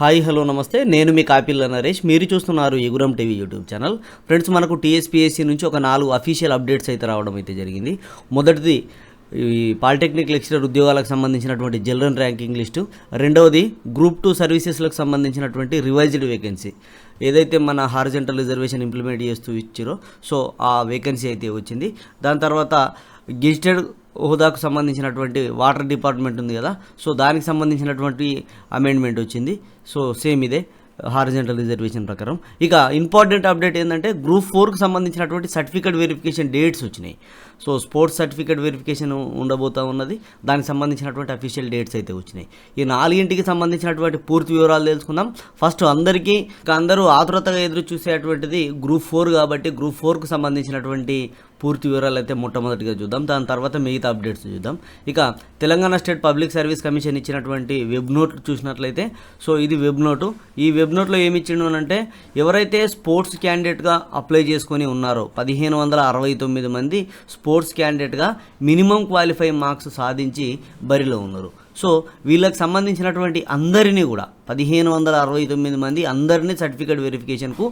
Hi hello నమస్తే. నేను మీ కాపిల్ల నరేష్. మీరు చూస్తున్నారు ఎగురం టీవీ యూట్యూబ్ ఛానల్. ఫ్రెండ్స్ మనకు టీఎస్పీఎస్సీ నుంచి ఒక నాలుగు అఫీషియల్ అప్డేట్స్ అయితే రావడం అయితే జరిగింది. మొదటిది ఈ పాలిటెక్నిక్ లెక్చరర్ ఉద్యోగాలకు సంబంధించినటువంటి జనరల్ ర్యాంకింగ్ లిస్టు. రెండవది గ్రూప్ టూ సర్వీసెస్లకు సంబంధించినటువంటి రివైజ్డ్ వేకెన్సీ. ఏదైతే మన హారిజెంటల్ రిజర్వేషన్ ఇంప్లిమెంట్ చేస్తూ ఇచ్చారో సో ఆ వేకెన్సీ అయితే వచ్చింది. దాని తర్వాత గెజిటెడ్ హోదాకు సంబంధించినటువంటి వాటర్ డిపార్ట్మెంట్ ఉంది కదా. సో దానికి సంబంధించినటువంటి అమెండ్మెంట్ వచ్చింది. సో సేమ్ ఇదే హారిజెంటల్ రిజర్వేషన్ ప్రకారం. ఇక ఇంపార్టెంట్ అప్డేట్ ఏంటంటే గ్రూప్ ఫోర్కి సంబంధించినటువంటి సర్టిఫికేట్ వెరిఫికేషన్ డేట్స్ వచ్చినాయి. సో స్పోర్ట్స్ సర్టిఫికేట్ వెరిఫికేషన్ ఉండబోతా ఉన్నది. దానికి సంబంధించినటువంటి అఫీషియల్ డేట్స్ అయితే వచ్చినాయి. ఈ నాలుగింటికి సంబంధించినటువంటి పూర్తి వివరాలు తెలుసుకుందాం. ఫస్ట్ అందరికీ అందరూ ఆతురతగా ఎదురు చూసేటువంటిది గ్రూప్ ఫోర్ కాబట్టి గ్రూప్ ఫోర్కు సంబంధించినటువంటి పూర్తి వివరాలు అయితే మొట్టమొదటిగా చూద్దాం. దాని తర్వాత మిగతా అప్డేట్స్ చూద్దాం. ఇక Telangana state public service commission ఇచ్చినటువంటి వెబ్ నోట్ చూసినట్లయితే సో ఇది వెబ్ నోటు. ఈ వెబ్ నోట్లో ఏమి ఇచ్చిండు అంటే ఎవరైతే స్పోర్ట్స్ క్యాండిడేట్గా అప్లై చేసుకొని ఉన్నారో పదిహేను వందల అరవై తొమ్మిది మంది స్పోర్ట్స్ క్యాండిడేట్గా మినిమం క్వాలిఫై మార్క్స్ సాధించి బరిలో ఉన్నారు. సో వీళ్ళకి సంబంధించినటువంటి అందరినీ కూడా పదిహేను వందల అరవై తొమ్మిది మంది అందరినీ సర్టిఫికేట్ వెరిఫికేషన్కు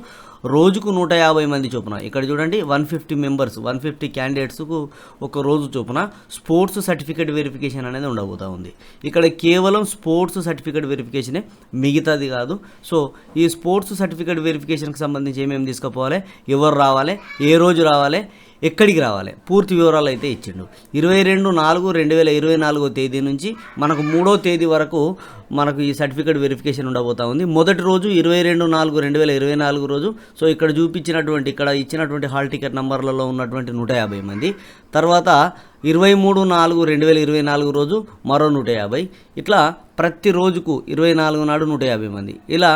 రోజుకు నూట యాభై మంది చొప్పున. ఇక్కడ చూడండి one fifty members one fifty క్యాండిడేట్స్కు ఒక రోజు చొప్పున స్పోర్ట్స్ సర్టిఫికేట్ వెరిఫికేషన్ అనేది ఉండబోతా ఉంది. ఇక్కడ కేవలం స్పోర్ట్స్ సర్టిఫికేట్ వెరిఫికేషనే మిగతాది కాదు. సో ఈ స్పోర్ట్స్ సర్టిఫికేట్ వెరిఫికేషన్కి సంబంధించి ఏమేమి తీసుకుపోవాలి? ఎవరు రావాలి? ఏ రోజు రావాలి? ఎక్కడికి రావాలి? పూర్తి వివరాలు అయితే ఇచ్చిండు. ఇరవై రెండు నాలుగు రెండు వేల ఇరవై నాలుగో తేదీ నుంచి మనకు మూడో తేదీ వరకు మనకు ఈ సర్టిఫికేట్ వెరిఫికేషన్ ఉండబోతా ఉంది. మొదటి రోజు ఇరవై రెండు నాలుగు రెండు వేల ఇరవై నాలుగు రోజు. సో ఇక్కడ చూపించినటువంటి ఇక్కడ ఇచ్చినటువంటి హాల్ టికెట్ నంబర్లలో ఉన్నటువంటి నూట యాభై మంది. తర్వాత ఇరవై మూడు నాలుగు రెండు వేల ఇరవై నాలుగు రోజు మరో నూట యాభై. ఇట్లా ప్రతి రోజుకు ఇరవై నాలుగు నాడు నూట యాభై మంది. ఇలా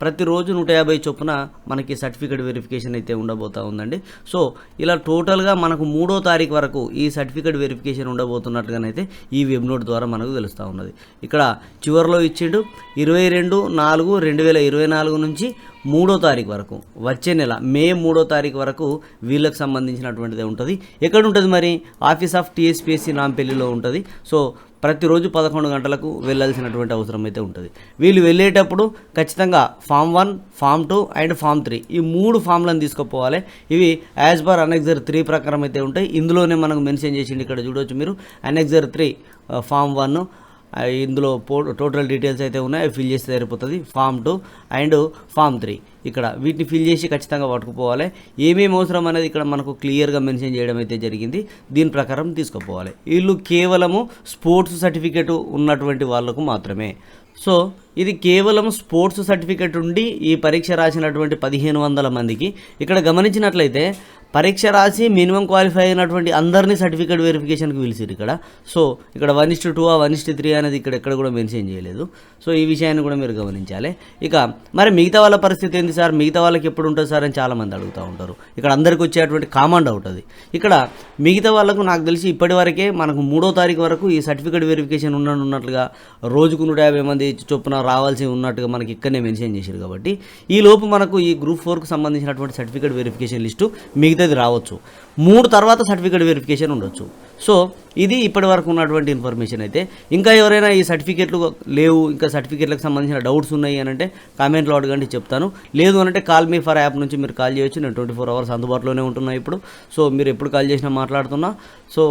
ప్రతిరోజు నూట యాభై చొప్పున మనకి సర్టిఫికేట్ వెరిఫికేషన్ అయితే ఉండబోతూ ఉందండి. సో ఇలా టోటల్గా మనకు మూడో తారీఖు వరకు ఈ సర్టిఫికేట్ వెరిఫికేషన్ ఉండబోతున్నట్టుగానైతే ఈ వెబ్ నోట్ ద్వారా మనకు తెలుస్తూ ఉన్నది. ఇక్కడ చివరిలో ఇచ్చిండు ఇరవై రెండు నాలుగు రెండు వేల ఇరవై నాలుగు నుంచి మూడో తారీఖు వరకు వచ్చే నెల మే మూడో తారీఖు వరకు వీళ్ళకి సంబంధించినటువంటిది ఉంటుంది. ఎక్కడ ఉంటుంది మరి ఆఫీస్ ఆఫ్ టీఎస్పీఎస్సీ నాంపల్లిలో ఉంటుంది. సో ప్రతిరోజు పదకొండు గంటలకు వెళ్ళాల్సినటువంటి అవసరం అయితే ఉంటుంది. వీళ్ళు వెళ్ళేటప్పుడు ఖచ్చితంగా form one form two and form three ఈ మూడు ఫామ్లను తీసుకుపోవాలి. ఇవి యాజ్ పర్ అనెక్జర్ త్రీ ప్రకారం అయితే ఉంటాయి. ఇందులోనే మనకు మెన్షన్ చేసింది ఇక్కడ చూడవచ్చు మీరు. అనెక్జర్ త్రీ ఫామ్ వన్ ఇందులో పో టోటల్ డీటెయిల్స్ అయితే ఉన్నాయి అవి ఫిల్ చేస్తే సరిపోతుంది. Form two and form three. ఇక్కడ వీటిని ఫిల్ చేసి ఖచ్చితంగా పట్టుకుపోవాలి. ఏమేమి అవసరం అనేది ఇక్కడ మనకు క్లియర్గా మెన్షన్ చేయడం అయితే జరిగింది. దీని ప్రకారం తీసుకుపోవాలి. వీళ్ళు కేవలము స్పోర్ట్స్ సర్టిఫికేట్ ఉన్నటువంటి వాళ్ళకు మాత్రమే. సో ఇది కేవలం స్పోర్ట్స్ సర్టిఫికేట్ ఉండి ఈ పరీక్ష రాసినటువంటి పదిహేను వందల మందికి. ఇక్కడ గమనించినట్లయితే పరీక్ష రాసి మినిమం క్వాలిఫై అయినటువంటి అందరినీ సర్టిఫికేట్ వెరిఫికేషన్కి పిలిచిరు ఇక్కడ. సో ఇక్కడ one is to two one is to three అనేది ఇక్కడ ఎక్కడ కూడా మెన్షన్ చేయలేదు. సో ఈ విషయాన్ని కూడా మీరు గమనించాలి. ఇక మరి మిగతా వాళ్ళ పరిస్థితి ఏంది సార్? మిగతా వాళ్ళకి ఎప్పుడు ఉంటుంది సార్ అని చాలామంది అడుగుతూ ఉంటారు. ఇక్కడ అందరికి వచ్చేటువంటి కామన్ డౌట్ అది. ఇక్కడ మిగతా వాళ్ళకు నాకు తెలిసి ఇప్పటి వరకే మనకు మూడో తారీఖు వరకు ఈ సర్టిఫికేట్ వెరిఫికేషన్ ఉన్నట్టున్నట్లుగా ఉన్నట్లుగా రోజుకు నూట యాభై మంది చొప్పున రావాల్సి ఉన్నట్టుగా మనకి ఇక్కడనే మెన్షన్ చేశారు కాబట్టి ఈ లోపు మనకు ఈ గ్రూప్ ఫోర్కు సంబంధించినటువంటి సర్టిఫికేట్ వెరిఫికేషన్ లిస్టు మిగతాది రావచ్చు. మూడు తర్వాత సర్టిఫికేట్ వెరిఫికేషన్ ఉండొచ్చు. సో ఇది ఇప్పటి వరకు ఉన్నటువంటి ఇన్ఫర్మేషన్ అయితే. ఇంకా ఎవరైనా ఈ సర్టిఫికేట్లు లేవు ఇంకా సర్టిఫికేట్లకు సంబంధించిన డౌట్స్ ఉన్నాయి అని అంటే కామెంట్లో అడగండి చెప్తాను. లేదు అంటే కాల్ మీ ఫర్ యాప్ నుంచి మీరు కాల్ చేయొచ్చు. నేను ట్వంటీ ఫోర్ అవర్స్ అందుబాటులోనే ఉంటున్నాను ఇప్పుడు. సో మీరు ఎప్పుడు కాల్ చేసినా మాట్లాడుతున్నా. సో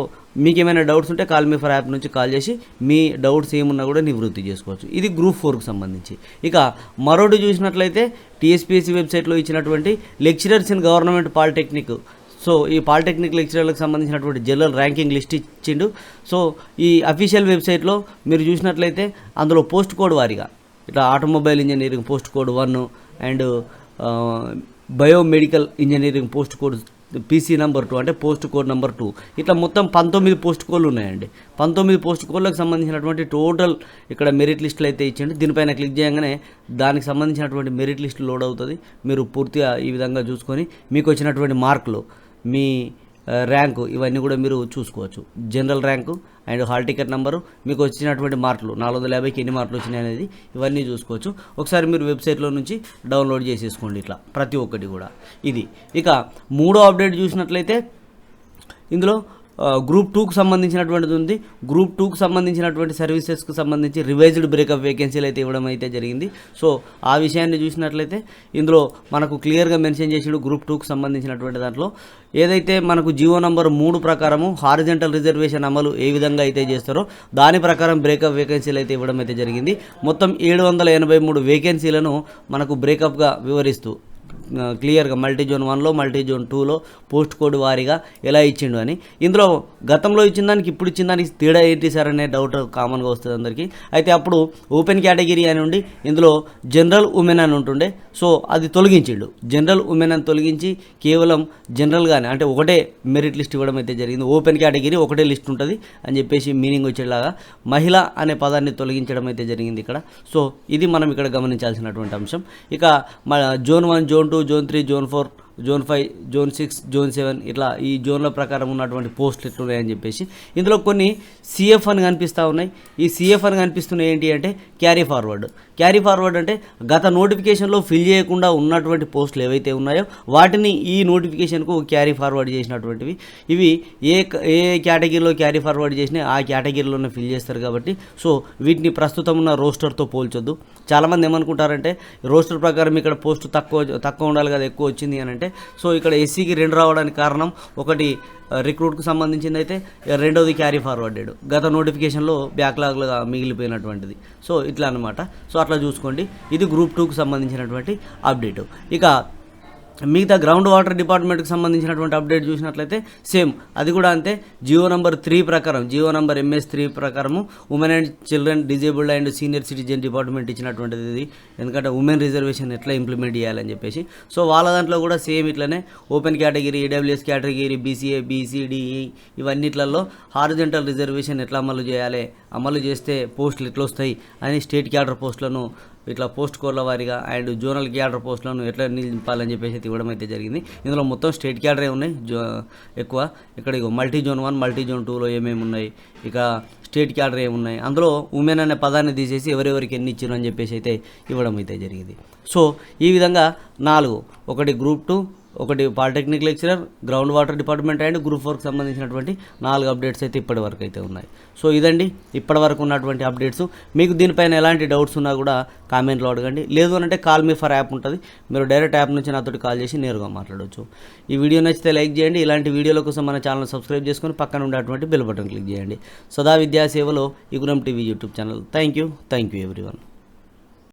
మీకు ఏమైనా డౌట్స్ ఉంటే కాల్ మీ ఫర్ యాప్ నుంచి కాల్ చేసి మీ డౌట్స్ ఏమున్నా కూడా నివృత్తి చేసుకోవచ్చు. ఇది గ్రూప్ ఫోర్కి సంబంధించి. ఇక మరొకటి చూసినట్లయితే టీఎస్పీఎస్సీ వెబ్సైట్లో ఇచ్చినటువంటి lecturers in government polytechnic. So ఈ పాలిటెక్నిక్ లెక్చరర్లకు సంబంధించినటువంటి జనరల్ ర్యాంకింగ్ లిస్ట్ ఇచ్చిండు. సో ఈ అఫీషియల్ వెబ్సైట్లో మీరు చూసినట్లయితే అందులో పోస్ట్ కోడ్ వారీగా ఇట్లా automobile engineering post code one and biomedical engineering post code PC number two అంటే పోస్ట్ కోడ్ నెంబర్ టూ ఇట్లా మొత్తం పంతొమ్మిది పోస్ట్ కోడ్లు ఉన్నాయండి. పంతొమ్మిది పోస్ట్ కోడ్లకు సంబంధించినటువంటి టోటల్ ఇక్కడ మెరిట్ లిస్టులు అయితే ఇచ్చిండు. దీనిపైన క్లిక్ చేయగానే దానికి సంబంధించినటువంటి మెరిట్ లిస్ట్ లోడ్ అవుతుంది. మీరు పూర్తిగా ఈ విధంగా చూసుకొని మీకు వచ్చినటువంటి మార్కులు మీ ర్యాంకు ఇవన్నీ కూడా మీరు చూసుకోవచ్చు. General rank and hall ticket number మీకు వచ్చినటువంటి మార్కులు నాలుగు వందల యాభైకి ఎన్ని మార్కులు వచ్చినాయి అనేది ఇవన్నీ చూసుకోవచ్చు. ఒకసారి మీరు వెబ్సైట్లో నుంచి డౌన్లోడ్ చేసేసుకోండి ఇట్లా ప్రతి ఒక్కటి కూడా. ఇది. ఇక మూడో అప్డేట్ చూసినట్లయితే ఇందులో గ్రూప్ టూకు సంబంధించినటువంటిది ఉంది. గ్రూప్ టూకు సంబంధించినటువంటి సర్వీసెస్కు సంబంధించి రివైజ్డ్ బ్రేకప్ వేకెన్సీలు అయితే ఇవ్వడం అయితే జరిగింది. సో ఆ విషయాన్ని చూసినట్లయితే ఇందులో మనకు క్లియర్గా మెన్షన్ చేసాడు గ్రూప్ టూకు సంబంధించినటువంటి దాంట్లో. ఏదైతే మనకు జియో నంబర్ మూడు ప్రకారము హారిజెంటల్ రిజర్వేషన్ అమలు ఏ విధంగా అయితే చేస్తారో దాని ప్రకారం బ్రేకప్ వేకెన్సీలు అయితే ఇవ్వడం అయితే జరిగింది. మొత్తం ఏడు వందల ఎనభై మూడు వేకెన్సీలను మనకు బ్రేకప్గా వివరిస్తూ క్లియర్గా మల్టీ జోన్ వన్లో మల్టీ జోన్ టూలో పోస్ట్ కోడ్ వారీగా ఎలా ఇచ్చిండు అని. ఇందులో గతంలో ఇచ్చిన దానికి ఇప్పుడు ఇచ్చిన దానికి తేడా ఏంటి సార్ అనే డౌట్ కామన్గా వస్తుంది అందరికీ. అయితే అప్పుడు ఓపెన్ కేటగిరీ అని ఉండి ఇందులో జనరల్ ఉమెన్ అని ఉంటుండే. సో అది తొలగించిండు. జనరల్ ఉమెన్ అని తొలగించి కేవలం జనరల్గానే అంటే ఒకటే మెరిట్ లిస్ట్ ఇవ్వడం అయితే జరిగింది. ఓపెన్ కేటగిరీ ఒకటే లిస్ట్ ఉంటుంది అని చెప్పేసి మీనింగ్ వచ్చేలాగా మహిళ అనే పదాన్ని తొలగించడం అయితే జరిగింది ఇక్కడ. సో ఇది మనం ఇక్కడ గమనించాల్సినటువంటి అంశం. ఇక zone one zone two zone three zone four zone five zone six zone seven ఇట్లా ఈ జోన్ల ప్రకారం ఉన్నటువంటి పోస్టులు ఎట్లున్నాయని చెప్పేసి ఇందులో కొన్ని సిఎఫ్ అని కనిపిస్తూ ఉన్నాయి. ఈ సిఎఫ్ అని కనిపిస్తున్నాయి ఏంటి అంటే క్యారీ ఫార్వర్డ్. క్యారీ ఫార్వర్డ్ అంటే గత నోటిఫికేషన్లో ఫిల్ చేయకుండా ఉన్నటువంటి పోస్టులు ఏవైతే ఉన్నాయో వాటిని ఈ నోటిఫికేషన్కు క్యారీ ఫార్వర్డ్ చేసినటువంటివి. ఇవి ఏ ఏ కేటగిరీలో క్యారీ ఫార్వర్డ్ చేసినా ఆ కేటగిరీలోనే ఫిల్ చేస్తారు కాబట్టి సో వీటిని ప్రస్తుతం ఉన్న రోస్టర్తో పోల్చొద్దు. చాలామంది ఏమనుకుంటారంటే రోస్టర్ ప్రకారం ఇక్కడ పోస్ట్ తక్కువ తక్కువ ఉండాలి కదా ఎక్కువ వచ్చింది అని అంటే సో ఇక్కడ ఎస్సీకి రెండు రావడానికి కారణం ఒకటి రిక్రూట్కు సంబంధించింది అయితే రెండోది క్యారీ ఫార్వర్డెడ్ గత నోటిఫికేషన్లో బ్యాక్లాగ్లుగా మిగిలిపోయినటువంటిది. సో ఇట్లా అనమాట సో అట్లా చూసుకోండి. ఇది గ్రూప్ టూకి సంబంధించినటువంటి అప్డేట్ ఇక మిగతా గ్రౌండ్ వాటర్ డిపార్ట్మెంట్కి సంబంధించినటువంటి అప్డేట్ చూసినట్లయితే సేమ్. అది కూడా అంతే. జియో నంబర్ త్రీ ప్రకారం జియో నంబర్ ఎంఎస్ త్రీ ప్రకారము women and children disabled and senior citizen department ఇచ్చినటువంటిది ఇది. ఎందుకంటే ఉమెన్ రిజర్వేషన్ ఎట్లా ఇంప్లిమెంట్ చేయాలని చెప్పేసి. సో వాళ్ళ దాంట్లో కూడా సేమ్ ఇట్లనే open category EWS category BCA BCDE ఇవన్నిట్లలో horizontal reservation ఎట్లా అమలు చేయాలి అమలు చేస్తే పోస్టులు ఎట్లా వస్తాయి అని స్టేట్ క్యాడర్ పోస్టులను ఇట్లా పోస్ట్ కోడ్ల వారీగా అండ్ జోనల్ క్యాడర్ పోస్టులను ఎట్లా నింపాలని చెప్పేసి ఇవ్వడం అయితే జరిగింది. ఇందులో మొత్తం స్టేట్ క్యాడరే ఉన్నాయి. జో ఎక్కువ. ఇక్కడ multi zone one multi zone టూలో ఏమేమి ఉన్నాయి? ఇక స్టేట్ క్యాడర్ ఏమున్నాయి అందులో ఉమెన్ అనే పదాన్ని తీసేసి ఎవరెవరికి ఎన్ని ఇచ్చారు అని చెప్పేసి అయితే ఇవ్వడం అయితే జరిగింది. సో ఈ విధంగా నాలుగు. ఒకటి గ్రూప్ టూ ఒకటి polytechnic lecturer ground water department and group ఫోర్కి సంబంధించినటువంటి నాలుగు అప్డేట్స్ అయితే ఇప్పటి వరకు అయితే ఉన్నాయి. సో ఇదండి ఇప్పటి వరకు ఉన్నటువంటి అప్డేట్స్. మీకు దీనిపైన ఎలాంటి డౌట్స్ ఉన్నా కూడా కామెంట్లో అడగండి. లేదు అని అంటే కాల్ మీ ఫర్ యాప్ ఉంటుంది. మీరు డైరెక్ట్ యాప్ నుంచి నాతోటి కాల్ చేసి నేరుగా మాట్లాడవచ్చు ఈ వీడియో నచ్చితే లైక్ చేయండి. ఇలాంటి వీడియోల కోసం మన ఛానల్ సబ్స్క్రైబ్ చేసుకొని పక్కన ఉండేటువంటి బెల్ బటన్ క్లిక్ చేయండి. సదా విద్యా సేవలో Iguram TV YouTube channel. Thank you. Thank you everyone.